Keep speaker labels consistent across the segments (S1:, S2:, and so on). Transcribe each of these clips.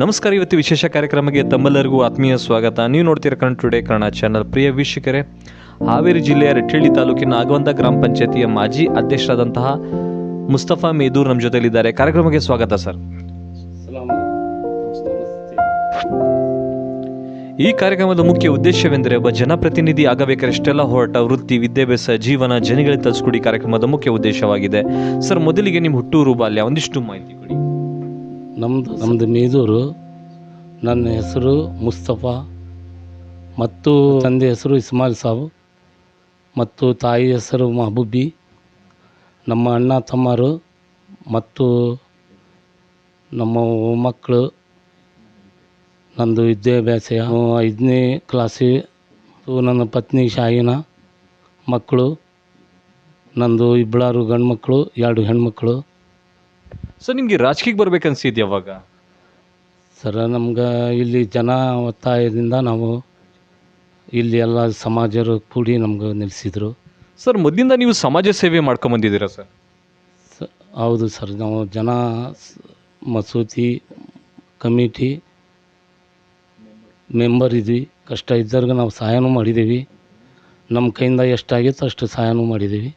S1: ನಮಸ್ಕಾರ, ಇವತ್ತು ವಿಶೇಷ ಕಾರ್ಯಕ್ರಮಕ್ಕೆ ತಮ್ಮೆಲ್ಲರಿಗೂ ಆತ್ಮೀಯ ಸ್ವಾಗತ. ನೀವು ನೋಡ್ತೀರ ಕನ್ನಡ ಟುಡೇ ಕನ್ನಡ ಚಾನಲ್ ಪ್ರಿಯ ವೀಕ್ಷಕರೇ, ಹಾವೇರಿ ಜಿಲ್ಲೆಯ ರೆಟ್ಟಳ್ಳಿ ತಾಲೂಕಿನ ಆಗವಂತ ಗ್ರಾಮ ಪಂಚಾಯತಿಯ ಮಾಜಿ ಅಧ್ಯಕ್ಷರಾದಂತಹ ಮುಸ್ತಫಾ ಮೇದೂರ್ ನಮ್ಮ ಜೊತೆಯಲ್ಲಿದ್ದಾರೆ. ಕಾರ್ಯಕ್ರಮಕ್ಕೆ ಸ್ವಾಗತ, ಸರ್. ಈ ಕಾರ್ಯಕ್ರಮದ ಮುಖ್ಯ ಉದ್ದೇಶವೆಂದರೆ, ಒಬ್ಬ ಜನಪ್ರತಿನಿಧಿ ಆಗಬೇಕಾದಷ್ಟೆಲ್ಲ ಹೊರಟ, ವೃತ್ತಿ, ವಿದ್ಯಾಭ್ಯಾಸ, ಜೀವನ, ಜನಗಳಿಗೆ ತಲುಸ್ಕೊಡಿ ಕಾರ್ಯಕ್ರಮದ ಮುಖ್ಯ ಉದ್ದೇಶವಾಗಿದೆ. ಸರ್, ಮೊದಲಿಗೆ ನಿಮ್ಮ ಹುಟ್ಟೂರು ಬಾಲ್ಯ, ಒಂದಿಷ್ಟು ಮಾಹಿತಿ ಕೊಡಿ.
S2: ನಮ್ಮದು ನಮ್ಮದು ನೀದೂರು ನನ್ನ ಹೆಸರು ಮುಸ್ತಫಾ. ಮತ್ತು ತಂದೆ ಹೆಸರು ಇಸ್ಮಾಯಿಲ್ ಸಾಬು. ಮತ್ತು ತಾಯಿ ಹೆಸರು ಮಹಬೂಬಿ. ನಮ್ಮ ಅಣ್ಣ ತಮ್ಮರು. ಮತ್ತು ನಮ್ಮ ಮಕ್ಕಳು ನಂದು ವಿದ್ಯಾಭ್ಯಾಸ ಐದನೇ ಕ್ಲಾಸಿ ನನ್ನ ಪತ್ನಿ ಶಾಹಿನ ಮಕ್ಕಳು. ನಂದು ಇಬ್ಬಳಾರು ಗಂಡು ಮಕ್ಕಳು ಎರಡು ಹೆಣ್ಮಕ್ಳು.
S1: ಸರ್ ನಿಮಗೆ ರಾಜಕೀಯಕ್ಕೆ ಬರ್ಬೇಕನ್ಸಿದ್ಯ ಅವಾಗ?
S2: ಸರ್ ನಮ್ಗೆ ಇಲ್ಲಿ ಜನ ಒತ್ತಾಯದಿಂದ ನಾವು ಇಲ್ಲಿ ಎಲ್ಲ ಸಮಾಜರು ಕೂಡಿ ನಮ್ಗೆ ನಿಲ್ಲಿಸಿದ್ರು
S1: ಸರ್ ಮೊದಲಿಂದ ನೀವು ಸಮಾಜ ಸೇವೆ ಮಾಡ್ಕೊಂಬಂದಿದ್ದೀರಾ ಸರ್?
S2: ಸ ಹೌದು ಸರ್ ನಾವು ಜನ ಸ್- ಮಸೂತಿ ಕಮಿಟಿ ಮೆಂಬರ್ ಇದ್ವಿ. ಕಷ್ಟ ಇದ್ದವ್ರಿಗೆ ನಾವು ಸಹಾಯನೂ ಮಾಡಿದ್ದೀವಿ. ನಮ್ಮ ಕೈಯಿಂದ ಎಷ್ಟಾಗಿತ್ತು ಅಷ್ಟು ಸಹಾಯನೂ ಮಾಡಿದ್ದೀವಿ.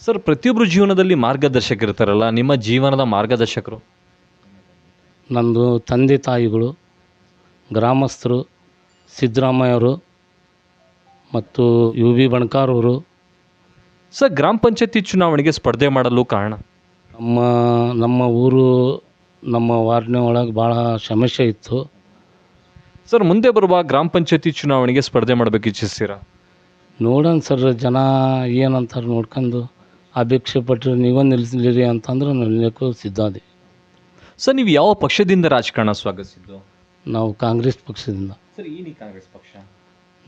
S1: ಸರ್ ಪ್ರತಿಯೊಬ್ಬರು ಜೀವನದಲ್ಲಿ ಮಾರ್ಗದರ್ಶಕ ಇರ್ತಾರಲ್ಲ ನಿಮ್ಮ ಜೀವನದ ಮಾರ್ಗದರ್ಶಕರು?
S2: ನಂದು ತಂದೆ ತಾಯಿಗಳು ಗ್ರಾಮಸ್ಥರು ಸಿದ್ದರಾಮಯ್ಯವರು ಮತ್ತು ಯು ಬಿ ಬಣಕಾರವರು.
S1: ಸರ್ ಗ್ರಾಮ ಪಂಚಾಯತಿ ಚುನಾವಣೆಗೆ ಸ್ಪರ್ಧೆ ಮಾಡಲು ಕಾರಣ?
S2: ನಮ್ಮ ನಮ್ಮ ಊರು ನಮ್ಮ ವಾರ್ಡ್ನ ಒಳಗೆ ಭಾಳ ಸಮಸ್ಯೆ ಇತ್ತು.
S1: ಸರ್ ಮುಂದೆ ಬರುವ ಗ್ರಾಮ ಪಂಚಾಯತಿ ಚುನಾವಣೆಗೆ ಸ್ಪರ್ಧೆ ಮಾಡಬೇಕು ಇಚ್ಛಿಸ್ತೀರಾ?
S2: ನೋಡೋಣ ಸರ್ ಜನ ಏನಂತಾರೆ ನೋಡ್ಕೊಂಡು. ಅಪೇಕ್ಷೆ ಪಟ್ಟರೆ ನೀವೇ ನಿಲ್ಲಿಸಲಿರಿ ಅಂತಂದ್ರೆ ನಿಲ್ಲಕ್ಕೂ ಸಿದ್ಧ ಅದೇ
S1: ಸರ್ ನೀವು ಯಾವ ಪಕ್ಷದಿಂದ ರಾಜಕಾರಣ ಸ್ವಾಗತಿಸಿದ್ದು?
S2: ನಾವು ಕಾಂಗ್ರೆಸ್ ಪಕ್ಷದಿಂದ.
S1: ಸರ್ ಏನಿ ಕಾಂಗ್ರೆಸ್ ಪಕ್ಷ?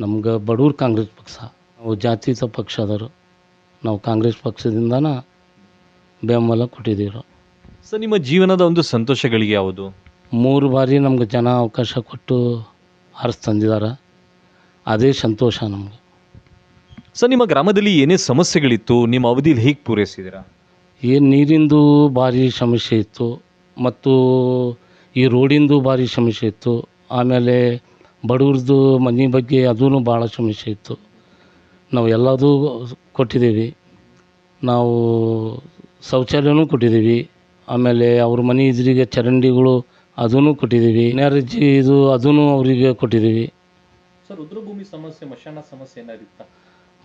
S2: ನಮ್ಗೆ ಬಡವ್ರ ಕಾಂಗ್ರೆಸ್ ಪಕ್ಷ. ನಾವು ಜಾತೀತ ಪಕ್ಷ ಅದರು ನಾವು ಕಾಂಗ್ರೆಸ್ ಪಕ್ಷದಿಂದನ ಬೆಂಬಲ ಕೊಟ್ಟಿದ್ದೀವಿ
S1: ಸರ್ ನಿಮ್ಮ ಜೀವನದ ಒಂದು ಸಂತೋಷಗಳಿಗೆ ಯಾವುದು?
S2: ಮೂರು ಬಾರಿ ನಮ್ಗೆ ಜನ ಅವಕಾಶ ಕೊಟ್ಟು ಹರಿಸ್ ತಂದಿದ್ದಾರೆ. ಅದೇ ಸಂತೋಷ ನಮಗೆ.
S1: ಸರ್ ನಿಮ್ಮ ಗ್ರಾಮದಲ್ಲಿ ಏನೇ ಸಮಸ್ಯೆಗಳಿತ್ತು ನಿಮ್ಮ ಅವಧಿಯಲ್ಲಿ ಹೇಗೆ ಪೂರೈಸಿದ್ದೀರಾ?
S2: ಏನು ನೀರಿಂದು ಭಾರಿ ಸಮಸ್ಯೆ ಇತ್ತು ಮತ್ತು ಈ ರೋಡಿಂದು ಭಾರಿ ಸಮಸ್ಯೆ ಇತ್ತು ಆಮೇಲೆ ಬಡವ್ರದ್ದು ಮನೆ ಬಗ್ಗೆ ಅದೂ ಭಾಳ ಸಮಸ್ಯೆ ಇತ್ತು. ನಾವು ಎಲ್ಲದೂ ಕೊಟ್ಟಿದ್ದೀವಿ. ನಾವು ಶೌಚಾಲಯನೂ ಕೊಟ್ಟಿದ್ದೀವಿ ಆಮೇಲೆ ಅವ್ರ ಮನೆ ಇದ್ರಿಗೆ ಚರಂಡಿಗಳು ಅದೂ ಕೊಟ್ಟಿದ್ದೀವಿ ನ್ಯಾರೇಜ್ ಇದು ಅದೂ ಅವರಿಗೆ ಕೊಟ್ಟಿದ್ದೀವಿ.
S1: ಸರ್ ರುದ್ರಭೂಮಿ ಸಮಸ್ಯೆ ಮಶಾನ ಸಮಸ್ಯೆ ಏನಾರಿತ್ತ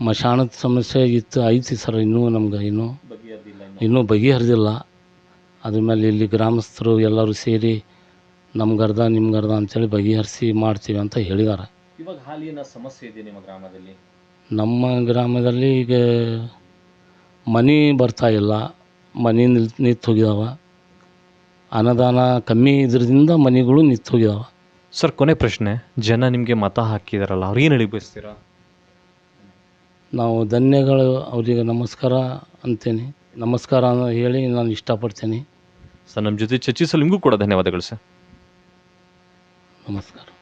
S2: ಮಶಾಣದ ಸಮಸ್ಯೆ ಇತ್ತು ಐತಿ ಸರ್ ಇನ್ನೂ ನಮ್ಗೆ ಇನ್ನೂ. ಇನ್ನೂ ಬಗೆಹರಿದಿಲ್ಲ. ಅದ್ರ ಮೇಲೆ ಇಲ್ಲಿ ಗ್ರಾಮಸ್ಥರು ಎಲ್ಲರೂ ಸೇರಿ ನಮ್ಗರ್ಧ ನಿಮ್ಗರ್ಧ ಅಂತೇಳಿ ಬಗೆಹರಿಸಿ ಮಾಡ್ತೀವಿ ಅಂತ ಹೇಳಿದ್ದಾರೆ
S1: ಇವಾಗ ಹಾಲಿನ ಸಮಸ್ಯೆ ಇದೆ ನಿಮ್ಮ ಗ್ರಾಮದಲ್ಲಿ?
S2: ನಮ್ಮ ಗ್ರಾಮದಲ್ಲಿ ಈಗ ಮನೆ ಬರ್ತಾ ಇಲ್ಲ. ಮನೆ ನಿಲ್ ನಿಂತು ಹೋಗಿದಾವ. ಅನುದಾನ ಕಮ್ಮಿ ಇದ್ರದಿಂದ ಮನೆಗಳು ನಿಂತು ಹೋಗಿದಾವ.
S1: ಸರ್ ಕೊನೆ ಪ್ರಶ್ನೆ. ಜನ ನಿಮಗೆ ಮತ ಹಾಕಿದಾರಲ್ಲ ಅವ್ರು ಏನು ಹೇಳಿ ಬಯಸ್ತೀರಾ?
S2: ನಾವು ಧನ್ಯಗಳು ಅವರಿಗೆ ನಮಸ್ಕಾರ ಅಂತೇನೆ. ನಮಸ್ಕಾರ ಅನ್ನೋ ಹೇಳಿ ನಾನು ಇಷ್ಟಪಡ್ತೇನೆ.
S1: ಸರ್ ನಮ್ಮ ಜೊತೆ ಚರ್ಚಿಸಲು ನಿಮಗೂ ಕೂಡ ಧನ್ಯವಾದಗಳು ಸರ್.
S2: ನಮಸ್ಕಾರ.